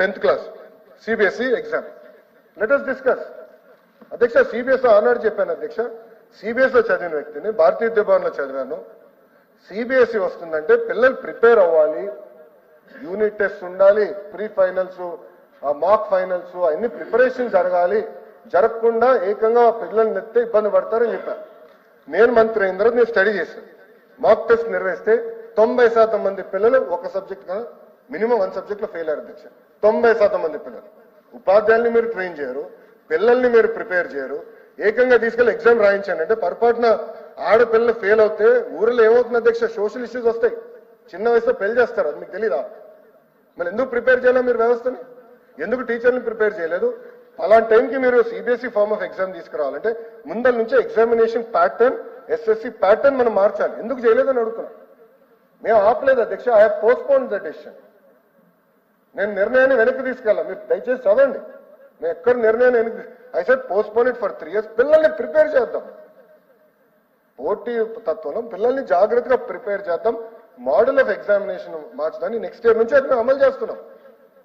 Tenth class CBSE exam let discuss అధ్యక్ష CBS ఆనాడు చెప్పాను అధ్యక్ష. సిబిఎస్లో చదివిన వ్యక్తిని భారతీయ విద్యాభవన్లో చదివాను. సిబిఎస్ఈ వస్తుందంటే పిల్లలు ప్రిపేర్ అవ్వాలి. యూనిట్ టెస్ట్ ఉండాలి ప్రీ ఫైనల్స్ మాక్ ఫైనల్స్ అన్ని ప్రిపరేషన్ జరగాలి. జరగకుండా ఏకంగా పిల్లల్ని ఎత్తే ఇబ్బంది పడతారని చెప్పాను నేను మంత్రి అయిన తర్వాత నేను స్టడీ చేశాను. మాక్ టెస్ట్ నిర్వహిస్తే తొంభై శాతం మంది పిల్లలు ఒక సబ్జెక్ట్ మినిమం వన్ సబ్జెక్ట్లో ఫెయిల్ అయ్యారు అధ్యక్ష. తొంభై శాతం మంది పిల్లలు. ఉపాధ్యాయుల్ని మీరు ట్రైన్ చేయరు పిల్లల్ని మీరు ప్రిపేర్ చేయరు. ఏకంగా తీసుకెళ్ళి ఎగ్జామ్ రాయించండి అంటే పొరపాటున ఆడపిల్లలు ఫెయిల్ అవుతే ఊరిలో ఏమవుతుంది అధ్యక్ష? సోషల్ ఇష్యూస్ వస్తాయి. చిన్న వయసులో పెళ్ళి చేస్తారు అది మీకు తెలీదా? మరి ఎందుకు ప్రిపేర్ చేయలేదు మీరు వ్యవస్థని? ఎందుకు టీచర్ని ప్రిపేర్ చేయలేదు? అలాంటి టైంకి మీరు సిబిఎస్ఈ ఫార్మ్ ఆఫ్ ఎగ్జామ్ తీసుకురావాలంటే ముందల నుంచే ఎగ్జామినేషన్ ప్యాటర్న్ ఎస్ఎస్సి ప్యాటర్న్ మనం మార్చాలి. ఎందుకు చేయలేదని అడుగుతున్నాం? మేము ఆపలేదు అధ్యక్ష. ఐ పోస్ట్పోన్ ద డెసిషన్ నేను నిర్ణయాన్ని వెనక్కి తీసుకెళ్ళాలి. మీరు దయచేసి చదవండి. నేను ఎక్కడ నిర్ణయాన్ని వెనక్కి I set postpone it for three years పిల్లల్ని ప్రిపేర్ చేద్దాం. పోటీ తత్వంలో పిల్లల్ని జాగ్రత్తగా ప్రిపేర్ చేద్దాం. మోడల్ ఆఫ్ ఎగ్జామినేషన్ మార్చడాన్ని నెక్స్ట్ ఇయర్ నుంచి అది మేము అమలు చేస్తున్నాం.